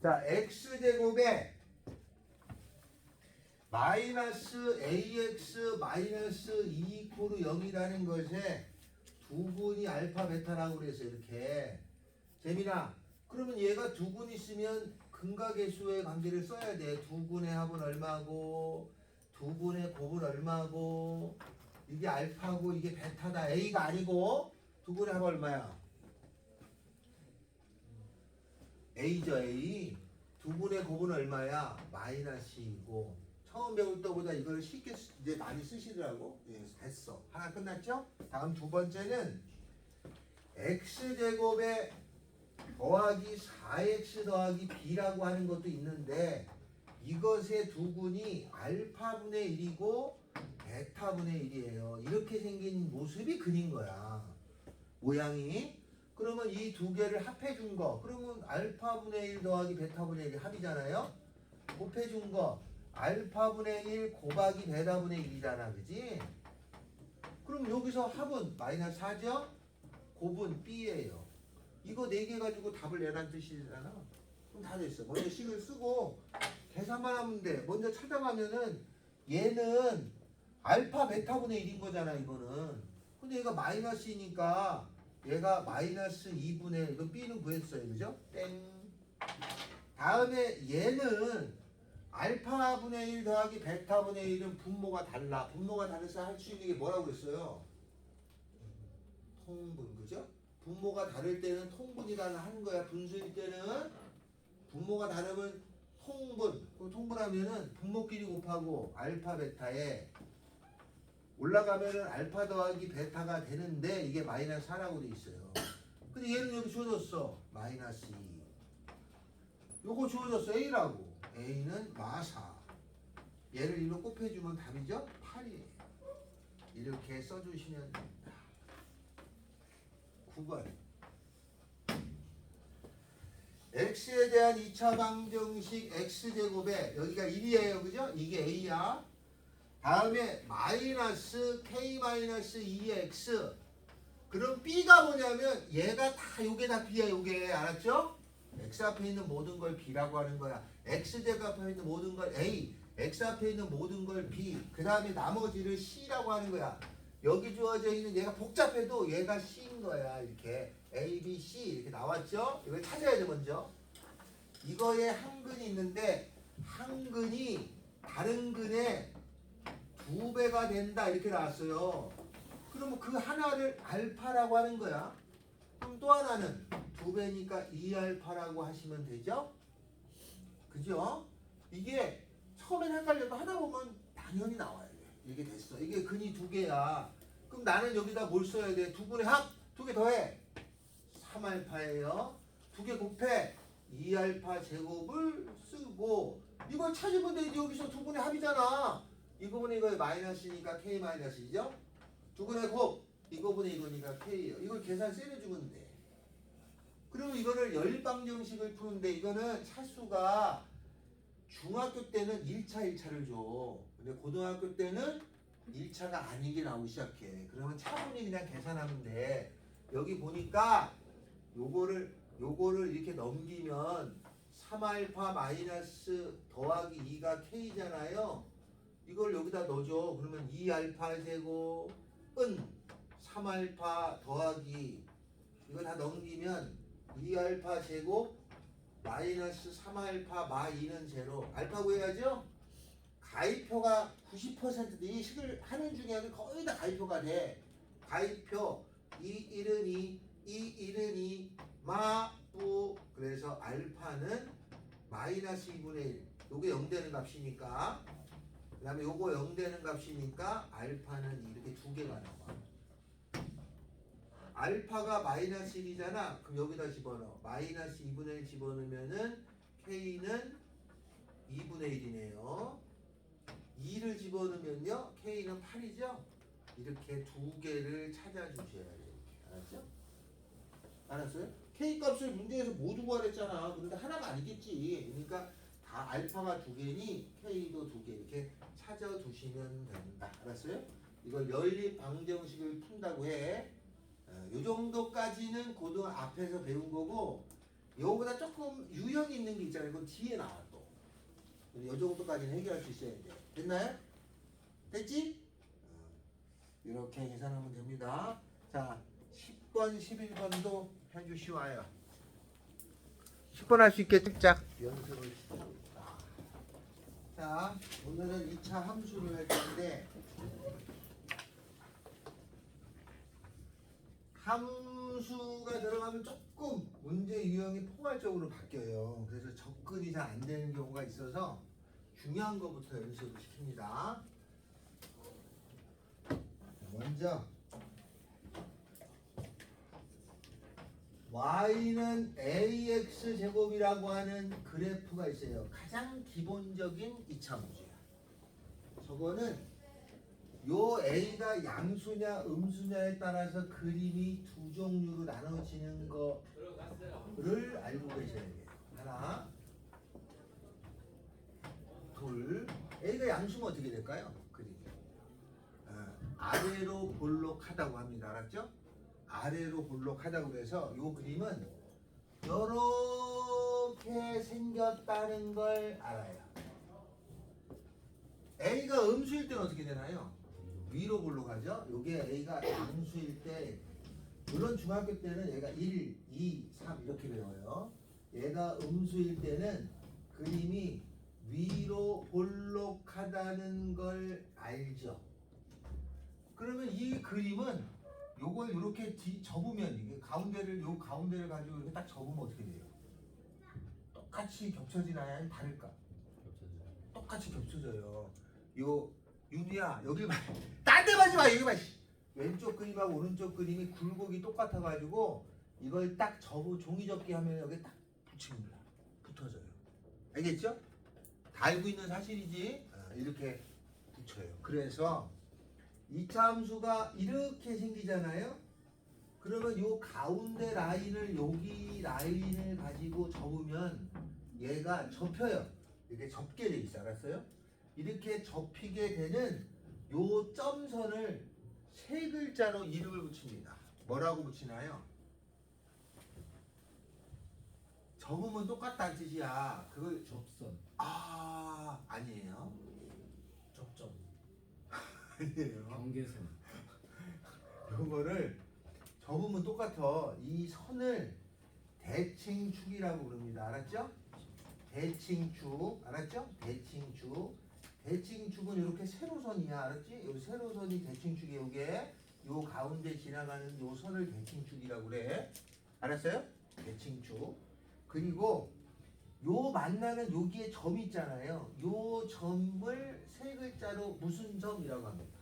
자, x제곱에 마이너스 ax 마이너스 2 이코르 0이라는 것에 두 분이 알파 베타라고 그래서 이렇게 재민아 그러면 얘가 두분 있으면 근각계수의 관계를 써야 돼. 두 분의 합은 얼마고 두 분의 곱은 얼마고 이게 알파고 이게 베타다. A가 아니고 두 분의 합 얼마야? A죠 A. 두 분의 곱은 얼마야? 마이너스이고 처음 배울 때보다 이걸 쉽게 쓰- 이제 많이 쓰시더라고. 예, 됐어. 하나 끝났죠? 다음 두 번째는 x 제곱에 더하기 4x 더하기 b라고 하는 것도 있는데 이것의 두 분이 알파분의 1이고 베타분의 1이에요. 이렇게 생긴 모습이 그린 거야. 모양이. 그러면 이 두 개를 합해 준 거. 그러면 알파분의 1 더하기 베타분의 1이 합이잖아요. 곱해 준 거. 알파분의 1 곱하기 베타분의 1이잖아. 그지? 그럼 여기서 합은 마이너스 4죠? 곱은 b예요. 이거 네 개 가지고 답을 내란 뜻이잖아. 그럼 다 됐어. 먼저 식을 쓰고 계산만 하면 돼. 먼저 찾아가면은 얘는 알파 베타분의 1인 거잖아, 이거는. 근데 얘가 마이너스이니까 얘가 마이너스 2분의 이거 b는 구했어요. 그죠? 땡. 다음에 얘는 알파분의 1 더하기 베타분의 1은 분모가 달라. 분모가 다르서 할 수 있는 게 뭐라고 그랬어요? 통분, 그죠? 분모가 다를 때는 통분이라는 하는 거야. 분수일 때는 분모가 다르면 통분. 그 통분하면은 분모끼리 곱하고 알파 베타에 올라가면은 알파 더하기 베타가 되는데 이게 마이너스 4라고 돼 있어요. 근데 얘는 여기 주어졌어. 마이너스 2. 요거 주어졌어. A라고. A는 마사. 얘를 이로 곱해주면 답이죠? 8이에요. 이렇게 써주시면 됩니다. 9번. x에 대한 2차 방정식 x제곱에 여기가 1이에요. 그죠? 이게 a야. 다음에 마이너스 k 마이너스 2x 그럼 b가 뭐냐면 얘가 다 요게 다 b야 요게 알았죠? x 앞에 있는 모든 걸 b라고 하는 거야. x제곱 앞에 있는 모든 걸 a x 앞에 있는 모든 걸 b 그 다음에 나머지를 c라고 하는 거야. 여기 주어져 있는 얘가 복잡해도 얘가 c인 거야 이렇게 a, b, c 이렇게 나왔죠? 이걸 찾아야 돼 먼저. 이거에 한 근이 있는데 한 근이 다른 근의 두 배가 된다 이렇게 나왔어요. 그러면 그 하나를 알파라고 하는 거야. 그럼 또 하나는 두 배니까 2알파라고 하시면 되죠? 그죠? 이게 처음엔 헷갈려도 하다 보면 당연히 나와야 돼. 이게 됐어. 이게 근이 두 개야. 그럼 나는 여기다 뭘 써야 돼? 두 분의 합! 두 개 더해! 3알파예요. 두 개 곱해! 2알파 제곱을 쓰고 이걸 찾으면 돼. 여기서 두 분의 합이잖아. 이거 분의 이거 마이너스니까 K 마이너스이죠? 두 분의 곱 이거 분의 이거니까 K예요. 이걸 계산 세려 주면 돼. 그리고 이거를 열방정식을 푸는데 이거는 차수가 중학교 때는 1차 1차를 줘. 근데 고등학교 때는 1차가 아닌 게 나오기 시작해. 그러면 차분히 그냥 계산하면 돼. 여기 보니까 요거를 요거를 이렇게 넘기면 3알파 마이너스 더하기 2가 K잖아요. 이걸 여기다 넣어줘. 그러면 2알파 제곱은 3알파 더하기 이거 다 넘기면 2알파 제곱 마이너스 3알파 마 2는 제로. 알파 구해야죠? 가위표가 90%인데 이 식을 하는 중에는 거의 다 가위표가 돼. 가위표 이 1은 2, 이 1은 2, 마 뿌 그래서 알파는 마이너스 2분의 1 요게 0 되는 값이니까 그 다음에 요거 0 되는 값이니까 알파는 이렇게 두 개가 나와 알파가 마이너스 1이잖아. 그럼 여기다 집어넣어. 마이너스 2분의 1 집어넣으면은 K는 2분의 1이네요. 2를 집어넣으면요. K는 8이죠. 이렇게 두 개를 찾아주셔야 돼요. 알았죠? 알았어요? K 값을 문제에서 모두 구하랬잖아. 그런데 하나가 아니겠지. 그러니까 다 알파가 두 개니 K도 두 개 이렇게 찾아두시면 된다. 알았어요? 이걸 연립 방정식을 푼다고 해. 어, 요 정도까지는 고등 앞에서 배운 거고 이거보다 조금 유형 있는 게 있잖아요. 이거 뒤에 나와 또. 이 정도까지는 해결할 수 있어야 돼. 됐나요? 됐지? 어, 이렇게 계산하면 됩니다. 자, 10번, 11번도 해주시와요. 10번 할 수 있게 짝짝 연습을. 자, 오늘은 2차 함수를 할 텐데 함수가 들어가면 조금 문제 유형이 포괄적으로 바뀌어요. 그래서 접근이 잘 안 되는 경우가 있어서 중요한 것부터 연습을 시킵니다. 먼저 y는 ax 제곱이라고 하는 그래프가 있어요. 가장 기본적인 이차함수야. 저거는 요 a가 양수냐 음수냐에 따라서 그림이 두 종류로 나눠지는 거를 알고 계셔야 돼요. 하나, 둘. a가 양수면 어떻게 될까요? 그림이. 어, 아래로 볼록하다고 합니다. 알았죠? 아래로 볼록하다고 그래서 요 그림은 이렇게 생겼다는 걸 알아요. A가 음수일 때는 어떻게 되나요? 위로 볼록하죠? 요게 A가 양수일 때 물론 중학교 때는 얘가 1, 2, 3 이렇게 배워요. 얘가 음수일 때는 그림이 위로 볼록하다는 걸 알죠. 그러면 이 그림은 요걸 이렇게 뒤 접으면 이게 가운데를 요 가운데를 가지고 이렇게 딱 접으면 어떻게 돼요? 똑같이 겹쳐지나요? 아니면 다를까? 똑같이 겹쳐져요. 요 윤이야 여기 봐. 딴데 봐지 마 여기 봐. 씨. 왼쪽 그림하고 오른쪽 그림이 굴곡이 똑같아 가지고 이걸 딱 접어 종이 접기 하면 여기 딱 붙입니다. 붙어져요. 알겠죠? 다 알고 있는 사실이지. 아, 이렇게 붙여요. 그래서 이차 함수가 이렇게 생기잖아요. 그러면 요 가운데 라인을 여기 라인을 가지고 접으면 얘가 접혀요. 이렇게 접게 돼 있어. 알았어요? 이렇게 접히게 되는 요 점선을 세 글자로 이름을 붙입니다. 뭐라고 붙이나요? 접으면 똑같다는 뜻이야. 그걸 접선 아 아니에요. 아니에요. 경계선 이거를 접으면 똑같아. 이 선을 대칭축이라고 부릅니다. 알았죠? 대칭축. 알았죠? 대칭축. 대칭축은 이렇게 세로선이야. 알았지? 요 세로선이 대칭축이 요게 요 가운데 지나가는 요 선을 대칭축이라고 그래. 알았어요? 대칭축. 그리고 요 만나는 여기에 점이 있잖아요. 요 점을 세 글자로 무슨 점이라고 합니다.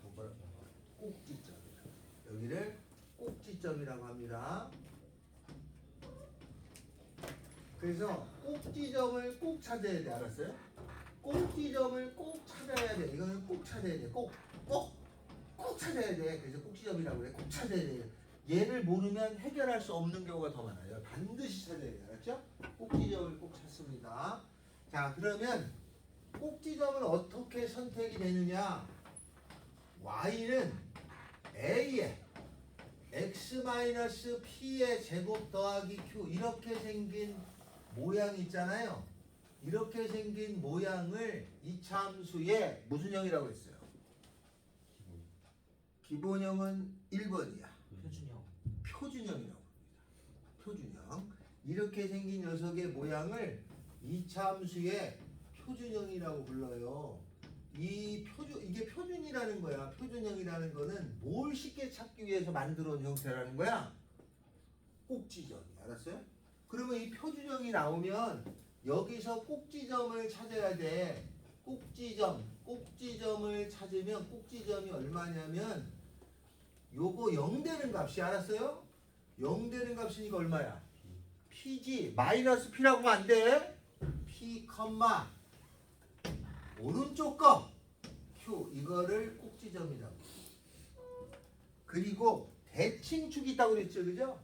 꼭지점. 여기를 꼭지점이라고 합니다. 그래서 꼭지점을 꼭 찾아야 돼. 알았어요? 꼭지점을 꼭 찾아야 돼. 이거는 꼭 찾아야 돼. 꼭, 꼭, 꼭 찾아야 돼. 그래서 꼭지점이라고 그래. 꼭 찾아야 돼. 얘를 모르면 해결할 수 없는 경우가 더 많아요. 반드시 찾아야 돼. 알았죠? 꼭지점을 꼭 찾습니다. 자, 그러면 꼭지점을 어떻게 선택이 되느냐? y는 a에 x-p의 제곱 더하기 q 이렇게 생긴 모양 있잖아요. 이렇게 생긴 모양을 이차함수의 무슨 형이라고 했어요? 기본형은 1번이야. 표준형 표준형이라고 합니다. 표준형. 이렇게 생긴 녀석의 모양을 이차함수의 표준형이라고 불러요. 이 표준 이게 표준이라는 거야. 표준형이라는 거는 뭘 쉽게 찾기 위해서 만들어 온 형태라는 거야. 꼭지점. 알았어요? 그러면 이 표준형이 나오면 여기서 꼭지점을 찾아야 돼. 꼭지점. 꼭지점을 찾으면 꼭지점이 얼마냐면 요거 0 되는 값이 알았어요? 0 되는 값이니까 얼마야? P지. 마이너스 P라고 하면 안 돼. P, 컴마 오른쪽 거 Q 이거를 꼭지점이라고. 그리고 대칭축이 있다고 그랬죠, 그죠?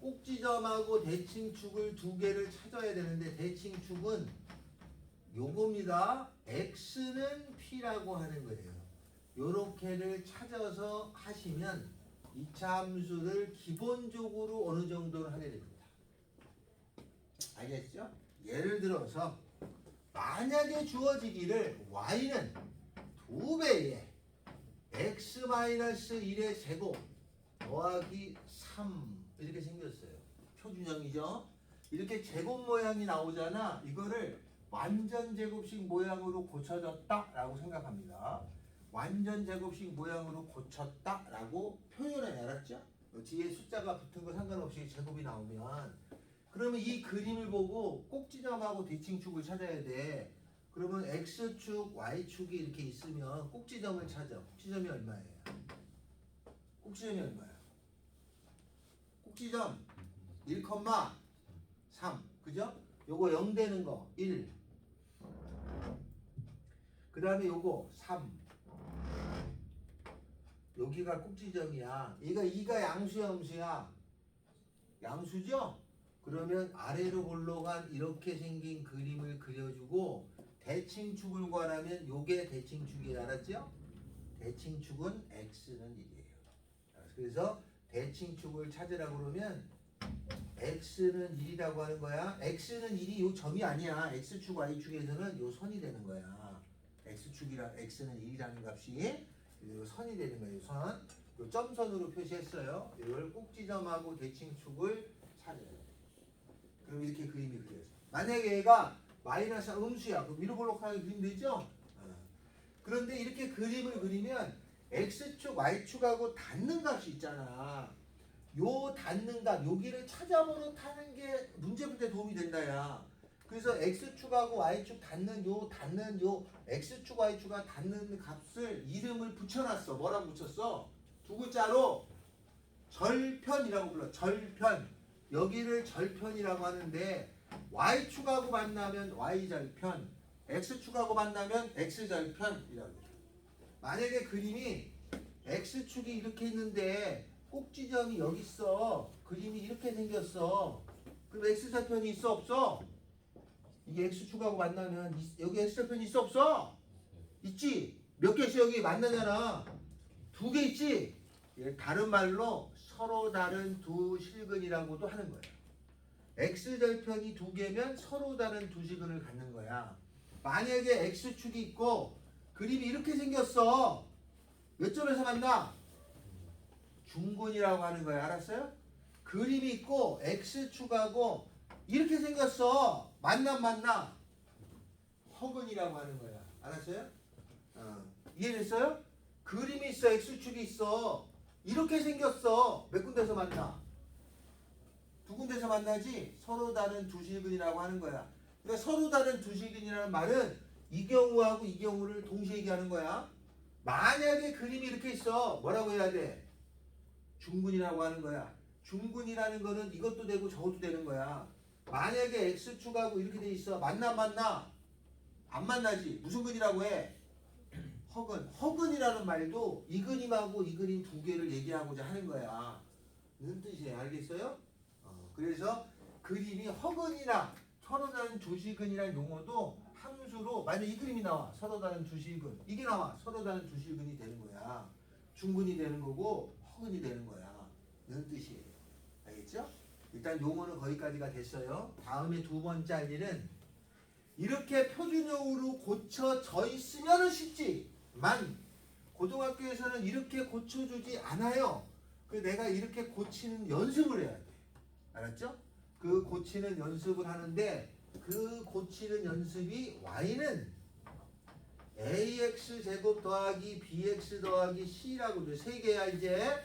꼭지점하고 대칭축을 두 개를 찾아야 되는데 대칭축은 요겁니다. X는 P라고 하는 거예요. 요렇게를 찾아서 하시면 이차 함수를 기본적으로 어느 정도를 하게 됩니다. 알겠죠? 예를 들어서 만약에 주어지기를 y는 두 배의 x-1의 제곱 더하기 3 이렇게 생겼어요. 표준형이죠? 이렇게 제곱 모양이 나오잖아. 이거를 완전 제곱식 모양으로 고쳐졌다라고 생각합니다. 완전 제곱식 모양으로 고쳤다라고 표현해 알았죠? 어, 뒤에 숫자가 붙은 거 상관없이 제곱이 나오면 그러면 이 그림을 보고 꼭지점하고 대칭축을 찾아야 돼. 그러면 x축, y축이 이렇게 있으면 꼭지점을 찾아. 꼭지점이 얼마예요? 꼭지점이 얼마야? 꼭지점 1,3 그죠? 요거 0 되는 거 1. 그 다음에 요거 3. 여기가 꼭지점이야. 얘가 2가 양수야, 음수야? 양수죠? 그러면 아래로 올라간 이렇게 생긴 그림을 그려주고 대칭축을 구하라면 요게 대칭축이 알았죠? 대칭축은 x는 1이에요. 그래서 대칭축을 찾으라 그러면 x는 1이라고 하는 거야. x는 1이 요 점이 아니야. x축, y축에서는 요 선이 되는 거야. x축이라 x는 1이라는 값이 요 선이 되는 거예요. 선. 요 점선으로 표시했어요. 이걸 꼭지점하고 대칭축을 찾아야 돼. 그럼 이렇게 그림이 그려져. 만약에 얘가 마이너스 음수야. 그럼 위로 볼록하게 그리면 되죠? 어. 그런데 이렇게 그림을 그리면 x축, y축하고 닿는 값이 있잖아. 요 닿는 값, 여기를 찾아보는 타는 게 문제 풀 때 도움이 된다야. 그래서 x축하고 y축 닿는 요 닿는 요 x축, y축가 닿는 값을 이름을 붙여놨어. 뭐라고 붙였어? 두 글자로 절편이라고 불러. 절편. 여기를 절편이라고 하는데 y축하고 만나면 y절편, x축하고 만나면 x절편이라고. 만약에 그림이 x축이 이렇게 있는데 꼭지점이 여기 있어. 그림이 이렇게 생겼어. 그럼 x절편이 있어 없어? 이게 x축하고 만나면 이- 여기 x절편이 있어 없어? 있지. 몇 개씩 여기 만나잖아. 두 개 있지. 예, 다른 말로 서로 다른 두 실근이라고도 하는 거예요. x절편이 두 개면 서로 다른 두 실근을 갖는 거야. 만약에 x축이 있고 그림이 이렇게 생겼어. 몇 점에서 만나? 중근이라고 하는 거야. 알았어요? 그림이 있고 x축하고 이렇게 생겼어. 만나 만나. 허근이라고 하는 거야. 알았어요? 어. 이해됐어요? 그림이 있어. x축이 있어. 이렇게 생겼어. 몇 군데서 만나? 두 군데서 만나지 서로 다른 두 실근이라고 하는 거야. 그러니까 서로 다른 두 실근이라는 말은 이 경우하고 이 경우를 동시에 얘기하는 거야. 만약에 그림이 이렇게 있어. 뭐라고 해야 돼? 중근이라고 하는 거야. 중근이라는 거는 이것도 되고 저것도 되는 거야. 만약에 x축하고 이렇게 돼 있어. 만나 만나? 안 만나지. 무슨 근이라고 해? 허근. 허근이라는 말도 이 그림하고 이 그림 두 개를 얘기하고자 하는 거야. 무슨 뜻이에요? 알겠어요? 어, 그래서 그림이 허근이나 서로 다른 두실근이라는 용어도 함수로 만약 이 그림이 나와 서로 다른 두실근 이게 나와 서로 다른 두실근이 되는 거야. 중근이 되는 거고 허근이 되는 거야. 이런 뜻이에요. 알겠죠? 일단 용어는 거기까지가 됐어요. 다음에 두 번째 할 일은 이렇게 표준형으로 고쳐져 있으면 쉽지만 고등학교에서는 이렇게 고쳐주지 않아요. 그 내가 이렇게 고치는 연습을 해야 돼. 알았죠? 그 고치는 연습을 하는데 그 고치는 연습이 y는 ax 제곱 더하기 bx 더하기 c라고 돼. 세 개야 이제.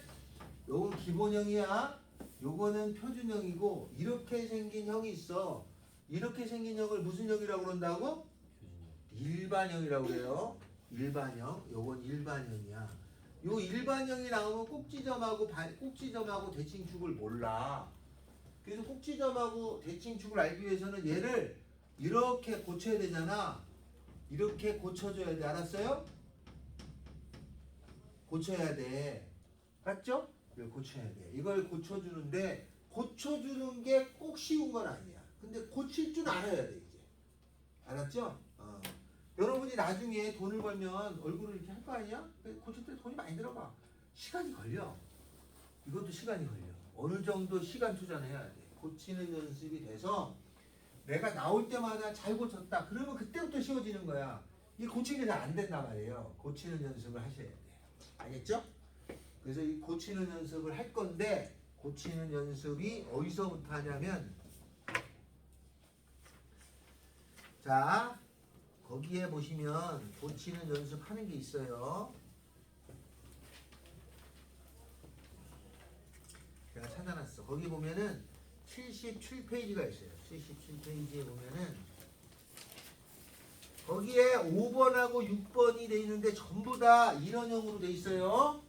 요건 기본형이야. 요거는 표준형이고 이렇게 생긴 형이 있어. 이렇게 생긴 형을 무슨 형이라고 그런다고? 일반형이라고 그래요. 일반형. 요건 일반형이야. 요 일반형이 나오면 꼭지점하고 반- 꼭지점하고 대칭축을 몰라. 그래서 꼭지점하고 대칭축을 알기 위해서는 얘를 이렇게 고쳐야 되잖아. 이렇게 고쳐줘야 돼. 알았어요? 고쳐야 돼. 알았죠? 고쳐야 돼. 이걸 고쳐주는데 고쳐주는 게 꼭 쉬운 건 아니야. 근데 고칠 줄 알아야 돼 이제. 알았죠? 어. 여러분이 나중에 돈을 벌면 얼굴을 이렇게 할 거 아니야? 근데 고칠 때 돈이 많이 들어가. 시간이 걸려. 이것도 시간이 걸려. 어느 정도 시간 투자는 해야 돼. 고치는 연습이 돼서 내가 나올 때마다 잘 고쳤다. 그러면 그때부터 쉬워지는 거야. 이 고치는 게잘안 된단 말이에요. 고치는 연습을 하셔야 돼요. 알겠죠? 그래서 이 고치는 연습을 할 건데 고치는 연습이 어디서부터 하냐면 자 거기에 보시면 고치는 연습하는 게 있어요. 제가 찾아놨어. 거기 보면은 77페이지가 있어요. 77페이지에 보면은 거기에 5번하고 6번이 돼 있는데 전부 다 이런 형으로 돼 있어요.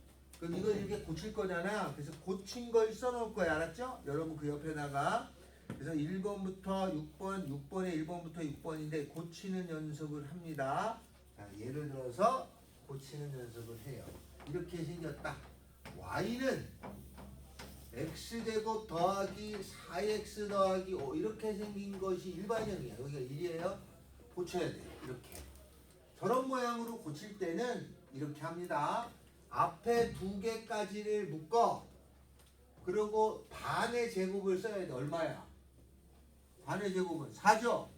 그럼 이걸 이렇게 고칠 거잖아. 그래서 고친 걸 써놓을 거야. 알았죠? 여러분 그 옆에다가 그래서 1번부터 6번, 6번에 1번부터 6번인데 고치는 연습을 합니다. 자, 예를 들어서 고치는 연습을 해요. 이렇게 생겼다. y는 x제곱 더하기 4x 더하기 5 이렇게 생긴 것이 일반형이에요. 여기가 1이에요. 고쳐야 돼요. 이렇게. 저런 모양으로 고칠 때는 이렇게 합니다. 앞에 두 개까지를 묶어. 그리고 반의 제곱을 써야 돼. 얼마야? 반의 제곱은 4죠?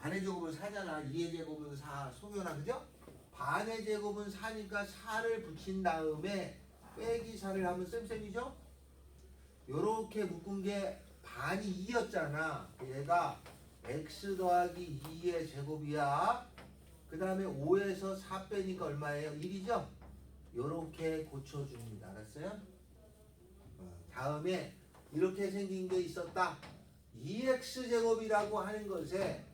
반의 제곱은 4잖아. 2의 제곱은 4. 송연아, 그죠? 반의 제곱은 4니까 4를 붙인 다음에 빼기 4를 하면 쌤쌤이죠? 요렇게 묶은 게 반이 2였잖아. 얘가 x 더하기 2의 제곱이야. 그 다음에 5에서 4 빼니까 얼마예요? 1이죠? 요렇게 고쳐줍니다. 알았어요? 어, 다음에 이렇게 생긴 게 있었다. 2x 제곱이라고 하는 것에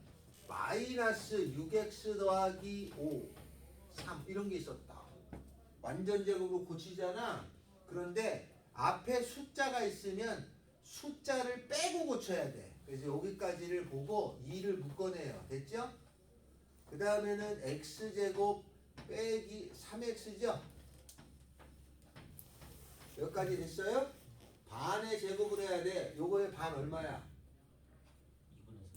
마이너스 6x 더하기 5, 3 이런 게 있었다. 완전 제곱으로 고치잖아. 그런데 앞에 숫자가 있으면 숫자를 빼고 고쳐야 돼. 그래서 여기까지를 보고 2를 묶어내요. 됐죠? 그 다음에는 x제곱 빼기 3x죠? 여기까지 됐어요? 반의 제곱을 해야 돼. 요거의 반 얼마야?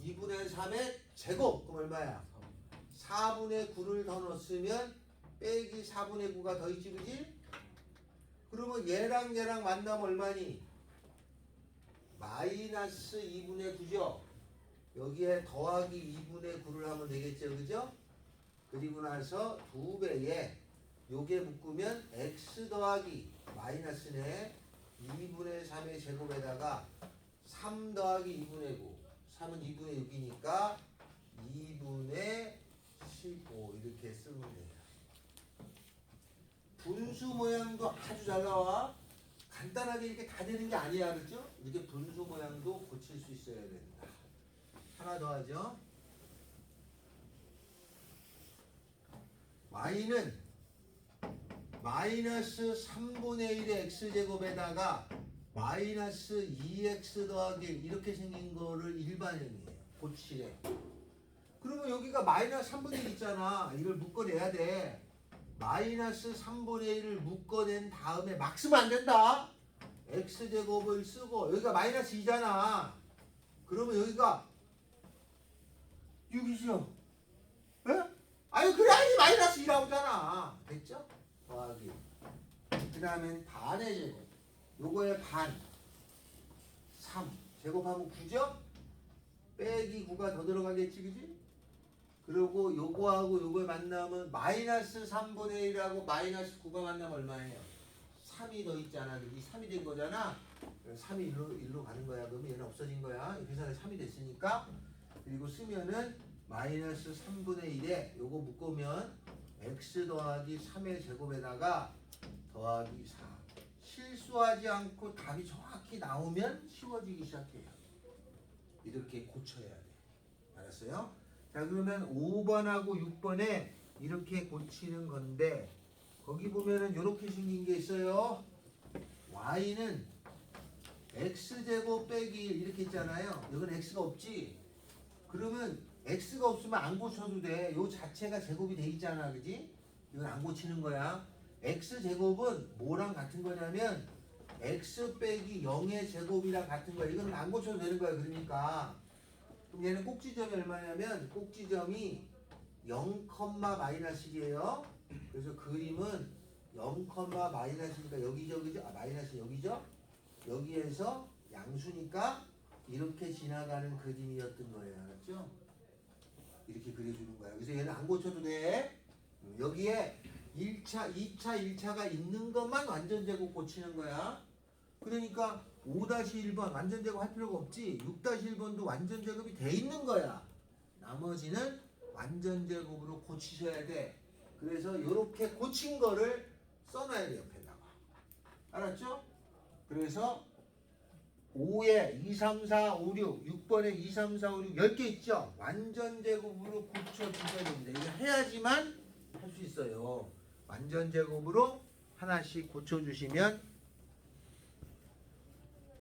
2분의 3의 제곱. 그럼 얼마야? 4분의 9를 더 넣었으면 빼기 4분의 9가 더 있지 그지? 그러면 얘랑 얘랑 만나면 얼마니? 마이너스 2분의 9죠? 여기에 더하기 2분의 9를 하면 되겠죠 그죠? 그리고 나서 두 배에 요게 묶으면 x 더하기 마이너스네 2분의 3의 제곱에다가 3 더하기 2분의 9 3은 2분의 6이니까 2분의 15 이렇게 쓰면 돼요. 분수 모양도 아주 잘 나와. 간단하게 이렇게 다 되는 게 아니야, 그렇죠? 이렇게 분수 모양도 고칠 수 있어야 된다. 하나 더 하죠. y는 마이너스 3분의 1의 x제곱에다가 마이너스 2x 더하기 1 이렇게 생긴 거를 일반형이에요. 고치래. 그러면 여기가 마이너스 3분의 1 있잖아. 이걸 묶어내야 돼. 마이너스 3분의 1을 묶어낸 다음에 막 쓰면 안 된다. x제곱을 쓰고 여기가 마이너스 2잖아. 그러면 여기가 6이죠. 에? 아니 그래야지 마이너스 2 나오잖아. 됐죠? 더하기. 그 다음엔 반의 제곱. 요거의 반. 3. 제곱하면 9죠? 빼기 9가 더 들어가겠지, 그지? 그리고 요거하고 요거의 만나면 마이너스 3분의 1하고 마이너스 9가 만나면 얼마예요? 3이 더 있잖아. 그지? 3이 된 거잖아. 3이 일로, 일로 가는 거야. 그러면 얘는 없어진 거야. 계산에 3이 됐으니까. 그리고 쓰면은 마이너스 3분의 1에 요거 묶으면 x 더하기 3의 제곱에다가 더하기 4. 실수하지 않고 답이 정확히 나오면 쉬워지기 시작해요. 이렇게 고쳐야 돼. 알았어요? 자 그러면 5번하고 6번에 이렇게 고치는 건데 거기 보면은 이렇게 생긴 게 있어요. y는 x제곱 빼기 1 이렇게 있잖아요. 여기는 x가 없지. 그러면 x가 없으면 안 고쳐도 돼. 요 자체가 제곱이 돼 있잖아. 그지? 이건 안 고치는 거야. x제곱은 뭐랑 같은 거냐면 x 빼기 0의 제곱이랑 같은 거야. 이거는 안 고쳐도 되는 거야. 그러니까 그럼 얘는 꼭지점이 얼마냐면 꼭지점이 0, 마이너스 1이에요. 그래서 그림은 0, 마이너스니까 여기저기죠. 아, 마이너스 여기죠. 여기에서 양수니까 이렇게 지나가는 그림이었던 거예요. 알았죠? 이렇게 그려주는 거야. 그래서 얘는 안 고쳐도 돼. 음, 여기에 1차, 2차, 1차가 있는 것만 완전 제곱 고치는 거야. 그러니까 5-1번 완전 제곱 할 필요가 없지. 6-1번도 완전 제곱이 돼 있는 거야. 나머지는 완전 제곱으로 고치셔야 돼. 그래서 이렇게 고친 거를 써놔야 돼 옆에다가. 알았죠? 그래서 5에 2, 3, 4, 5, 6, 6번에 2, 3, 4, 5, 6 10개 있죠? 완전 제곱으로 고쳐주셔야 됩니다. 이거 해야지만 할 수 있어요. 완전 제곱으로 하나씩 고쳐주시면